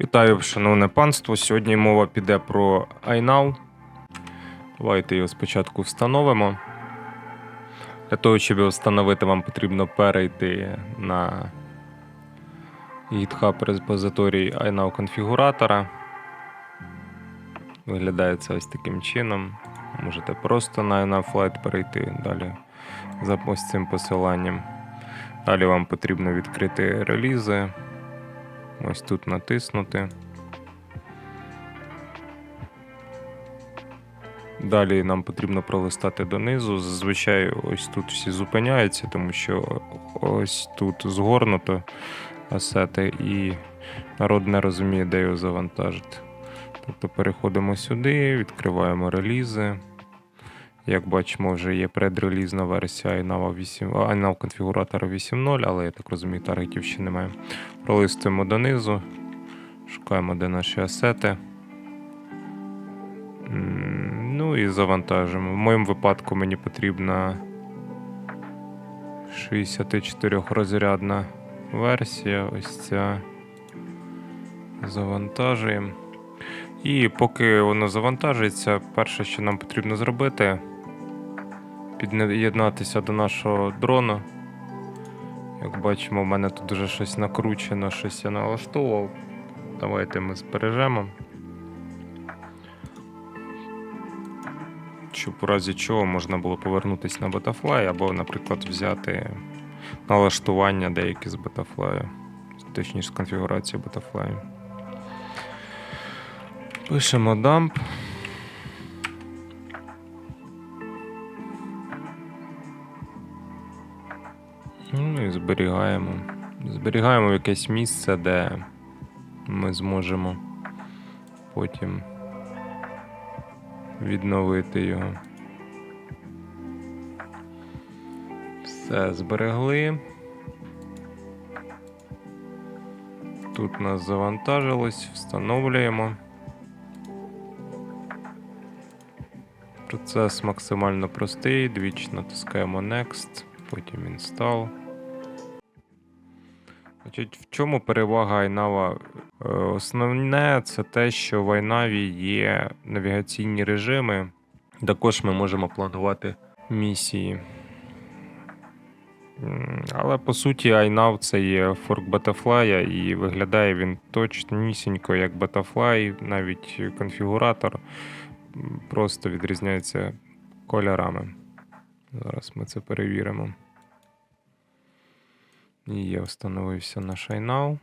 Вітаю, шановне панство. Сьогодні мова піде про iNow. Давайте його спочатку встановимо. Для того, щоб його встановити, вам потрібно перейти на GitHub репозиторій iNow конфігуратора. Виглядає це ось таким чином. Можете просто на iNow Flight перейти далі за ось цим посиланням. Далі вам потрібно відкрити релізи. Ось тут натиснути. Далі нам потрібно пролистати донизу. Зазвичай ось тут всі зупиняються, тому що ось тут згорнуто асети і народ не розуміє, де його завантажити. Тобто переходимо сюди, відкриваємо релізи. Як бачимо, вже є предрелізна версія iNav 8, iNav конфігуратора 8.0, але я так розумію, таргетів ще немає. Пролистуємо донизу, шукаємо, де наші асети. Ну і завантажимо. В моєму випадку мені потрібна 64 розрядна версія. Ось ця. Завантажуємо. І поки воно завантажується, перше, що нам потрібно зробити, під'єднатися до нашого дрону. Як бачимо, в мене тут вже щось накручено, щось я налаштовував. Давайте ми збережемо. Щоб у разі чого можна було повернутися на Betafly або, наприклад, взяти налаштування деякі з Betafly, точніше з конфігурації Betafly. Пишемо dump. Зберігаємо. Зберігаємо якесь місце, де ми зможемо потім відновити його. Все, зберегли. Тут нас завантажилось, встановлюємо. Процес максимально простий, двічі натискаємо Next, потім Install. Значить, в чому перевага iNav? Е, Основне це те, що в iNav є навігаційні режими. Також ми можемо планувати місії. Але по суті, iNav це є форк Betafly, і виглядає він точнісінько як Betafly, навіть конфігуратор просто відрізняється кольорами. Зараз ми це перевіримо. І є, встановився наш iNow.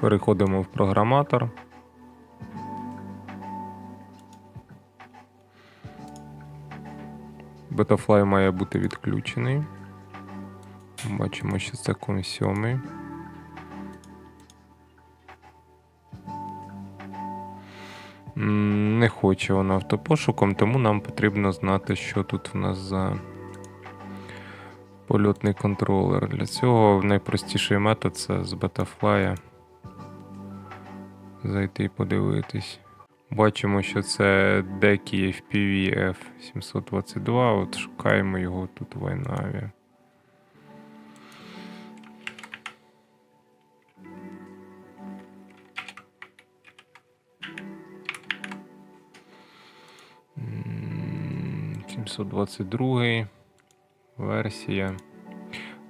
Переходимо в програматор. Betafly має бути відключений. Бачимо, що це ком 7. Не хоче воно автопошуком, тому нам потрібно знати, що тут в нас за польотний контролер. Для цього найпростіший метод це з Betafly зайти і подивитись. Бачимо, що це Декі FPV F722. От шукаємо його тут в iNav. М, 722 версія.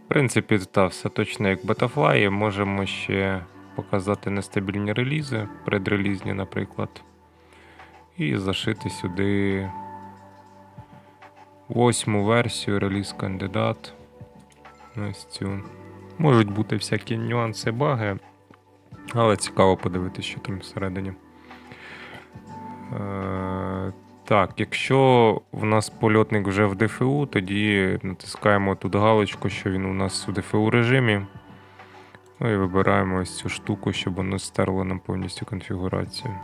В принципі, та, все точно як Betafly. Можемо ще показати нестабільні релізи, предрелізні, наприклад. І зашити сюди восьму версію реліз кандидат. Ось цю. Можуть бути всякі нюанси, баги, але цікаво подивитися, що там всередині. Так, якщо в нас польотник вже в ДФУ, тоді натискаємо тут галочку, що він у нас у ДФУ режимі. Ну і вибираємо ось цю штуку, щоб воно стерло нам повністю конфігурацію.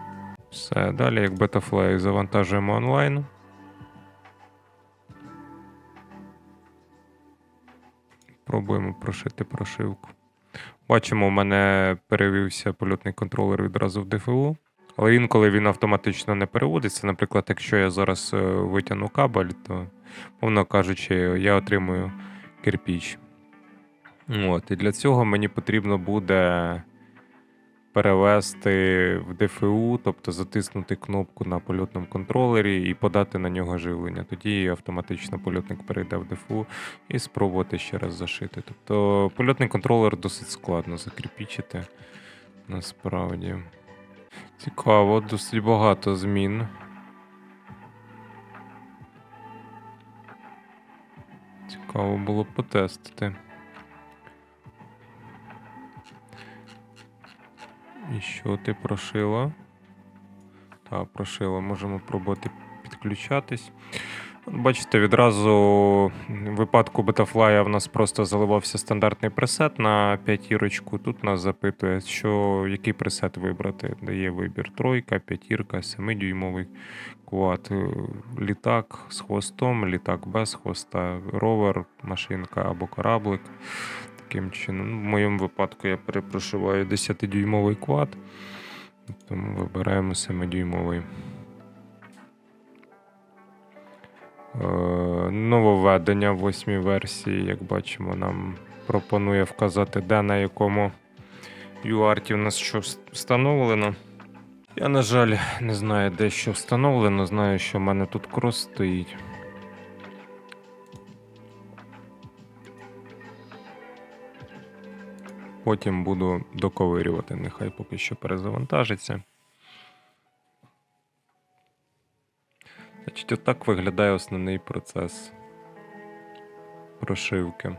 Все, далі, як Betafly, завантажуємо онлайн. Пробуємо прошити прошивку. Бачимо, у мене перевівся польотний контролер відразу в ДФУ. Але інколи він автоматично не переводиться. Наприклад, якщо я зараз е, витягну кабель, то, мовно кажучи, я отримую кирпіч. От, і для цього мені потрібно буде перевести в ДФУ, тобто затиснути кнопку на польотному контролері і подати на нього живлення. Тоді автоматично польотник перейде в ДФУ і спробувати ще раз зашити. Тобто польотний контролер досить складно закріпічити. Насправді. Цікаво, досить багато змін. Цікаво було потестити. І що ти прошила? Так, прошила. Можемо пробувати підключатись. Бачите, відразу в випадку Betafly в нас просто заливався стандартний пресет на п'ятірочку. Тут нас запитує, що який пресет вибрати. Дає вибір тройка, п'ятірка, 7-дюймовий квад, літак з хвостом, літак без хвоста, ровер, машинка або кораблик. Таким чином. Ну, в моєму випадку я перепрошиваю 10-дюймовий квад, тому вибираємо 7-дюймовий. Нововведення в 8 версії, як бачимо, нам пропонує вказати, де на якому UART в нас що встановлено. Я, на жаль, не знаю, де що встановлено. Знаю, що в мене тут крос стоїть. Потім буду доковирювати, нехай поки що перезавантажиться. Значить, отак виглядає основний процес прошивки.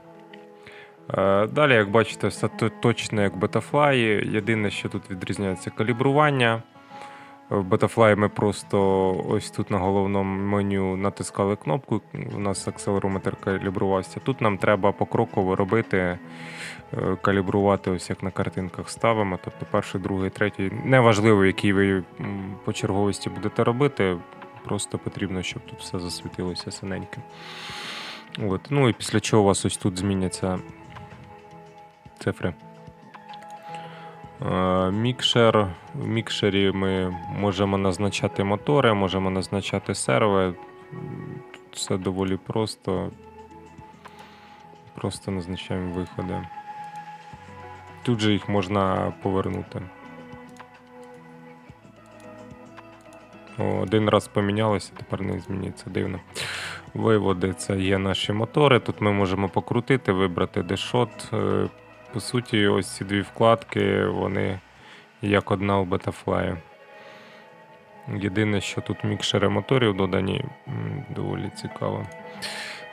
Е, Далі, як бачите, все точно як Betafly. Єдине, що тут відрізняється калібрування. В Betafly ми просто ось тут на головному меню натискали кнопку, у нас акселерометр калібрувався. Тут нам треба покроково робити, е, калібрувати, ось як на картинках ставимо. Тобто перший, другий, третій. Неважливо, який ви по черговості будете робити. Просто потрібно, щоб тут все засвітилося синеньким. От. Ну і після чого у вас ось тут зміняться цифри. Е, Мікшер. В мікшері ми можемо назначати мотори, можемо назначати серви. Тут все доволі просто. Просто назначаємо виходи. Тут же їх можна повернути. Один раз помінялося, тепер не зміниться. Дивно. Виводи це є наші мотори. Тут ми можемо покрутити, вибрати дешот. Е, По суті, ось ці дві вкладки, вони як одна у Betafly. Єдине, що тут мікшери моторів додані, доволі цікаво.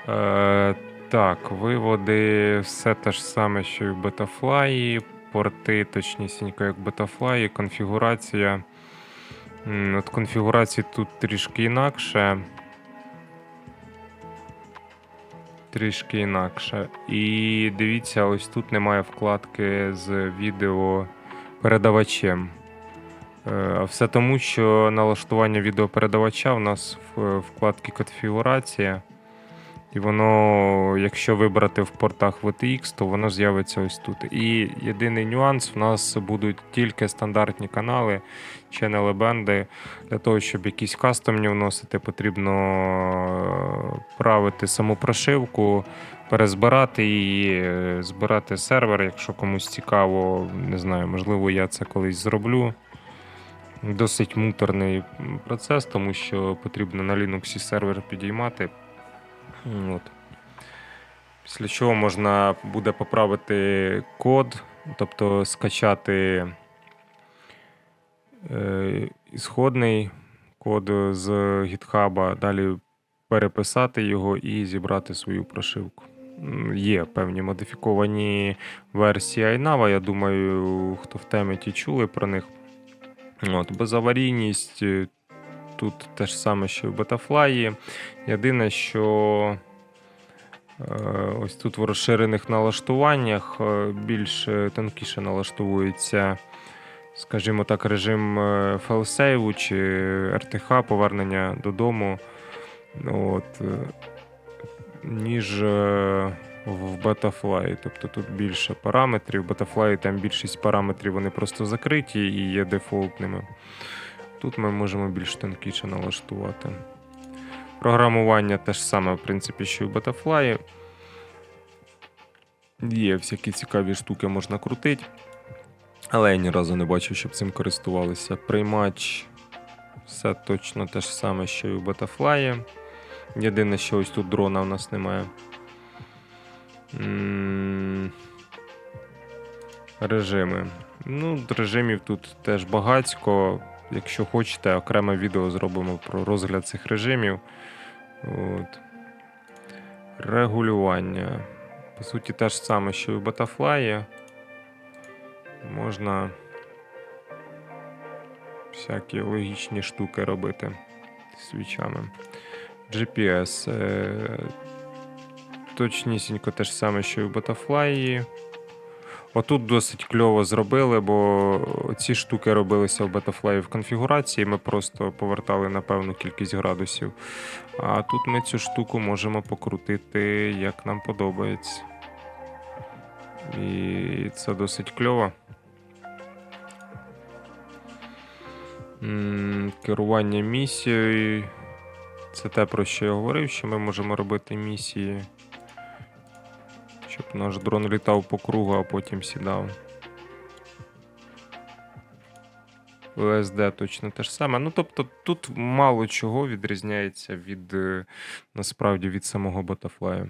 Е, так, виводи, все те ж саме, що і в Betafly. Порти, точнісінько, як Betafly, конфігурація. От конфігурації тут трішки інакше. Трішки інакше. І дивіться, ось тут немає вкладки з відеопередавачем. передавачем. А все тому, що налаштування відеопередавача у нас в вкладці конфігурація. І воно, якщо вибрати в портах VTX, то воно з'явиться ось тут. І єдиний нюанс: в нас будуть тільки стандартні канали, ченели бенди. Для того, щоб якісь кастомні вносити, потрібно е, правити саму прошивку, перезбирати її, е, збирати сервер, якщо комусь цікаво, не знаю, можливо, я це колись зроблю. Досить муторний процес, тому що потрібно на Linux сервер підіймати. От. Після чого можна буде поправити код, тобто скачати е, ісходний код з GitHub, далі переписати його і зібрати свою прошивку. Є певні модифіковані версії iNav, я думаю, хто в темі ті чули про них. От, безаварійність тут те ж саме, що і в Betafly. Єдине, що е, ось тут в розширених налаштуваннях е, більш е, тонкіше налаштовується, скажімо так, режим файлсейву чи RTH повернення додому. От, ніж в Betafly. Тобто тут більше параметрів. В Betafly там більшість параметрів вони просто закриті і є дефолтними. Тут ми можемо більш тонкіше налаштувати. Програмування те ж саме, в принципі, що і в Betafly. Є всякі цікаві штуки можна крутити. Але я ні разу не бачив, щоб цим користувалися. Приймач все точно те ж саме, що і у Betafly. Єдине, що ось тут дрона у нас немає. Режими. Ну, режимів тут теж багацько. Якщо хочете, окреме відео зробимо про розгляд цих режимів. От. Регулювання. По суті, те ж саме, що і у Betafly. Можна всякі логічні штуки робити свічами. GPS. Е, точнісінько те ж саме, що і в Betafly. Отут досить кльово зробили, бо ці штуки робилися в Betafly в конфігурації. Ми просто повертали на певну кількість градусів. А тут ми цю штуку можемо покрутити як нам подобається. І це досить кльово. Керування місією. Це те, про що я говорив, що ми можемо робити місії, наш дрон літав по кругу, а потім сідав. УСД точно те ж саме. Ну, тобто, тут мало чого відрізняється від е, насправді від самого Betafly.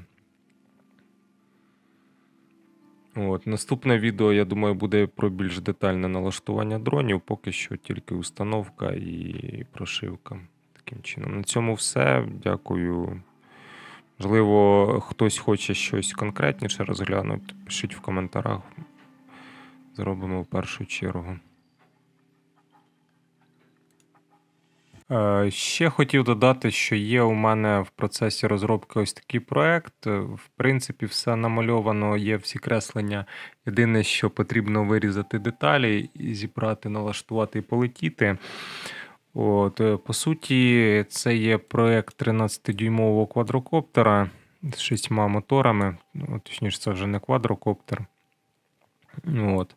От, наступне відео, я думаю, буде про більш детальне налаштування дронів, поки що тільки установка і прошивка. Таким чином. На цьому все. Дякую. Можливо, хтось хоче щось конкретніше розглянути. Пишіть в коментарях. Зробимо в першу чергу. Е, Ще хотів додати, що є у мене в процесі розробки ось такий проект. В принципі, все намальовано, є всі креслення. Єдине, що потрібно вирізати деталі зібрати, налаштувати і полетіти. От, е, по суті, це є проект 13-дюймового квадрокоптера з шістьма моторами. Ну, Точніше, це вже не квадрокоптер. От.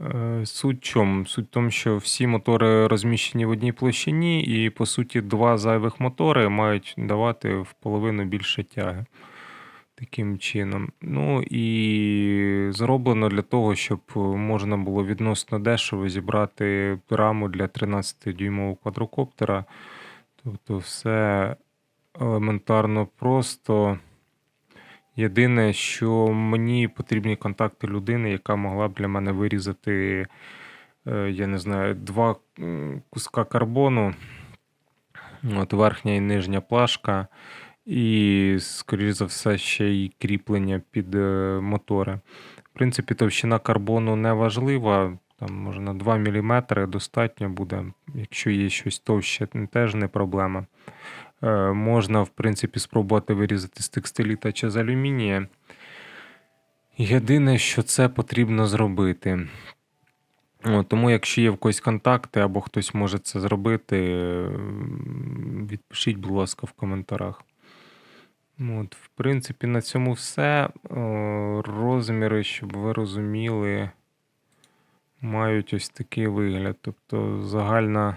Е, Суть чому? Суть в тому, що всі мотори розміщені в одній площині, і, по суті, два зайвих мотори мають давати в половину більше тяги. Таким чином. Ну і зроблено для того, щоб можна було відносно дешево зібрати раму для 13-дюймового квадрокоптера. Тобто, все елементарно просто. Єдине, що мені потрібні контакти людини, яка могла б для мене вирізати, е, я не знаю, два куска карбону, от верхня і нижня плашка, і, скоріш за все, ще й кріплення під е, мотори. В принципі, товщина карбону не важлива. Там, може, на 2 мм достатньо буде. Якщо є щось товще, теж не проблема. Е, Можна, в принципі, спробувати вирізати з текстиліта чи з алюмінія. Єдине, що це потрібно зробити. Тому, якщо є в когось контакти або хтось може це зробити, відпишіть, будь ласка, в коментарях. Ну, От, в принципі, на цьому все. О, Розміри, щоб ви розуміли, мають ось такий вигляд. Тобто загальна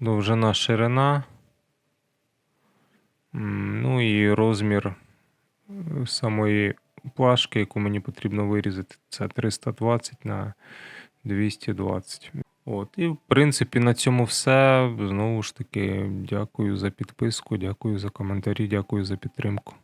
довжина ширина. Ну і розмір е, самої плашки, яку мені потрібно вирізати, це 320 на 220. От, і в принципі на цьому все. Знову ж таки, дякую за підписку, дякую за коментарі, дякую за підтримку.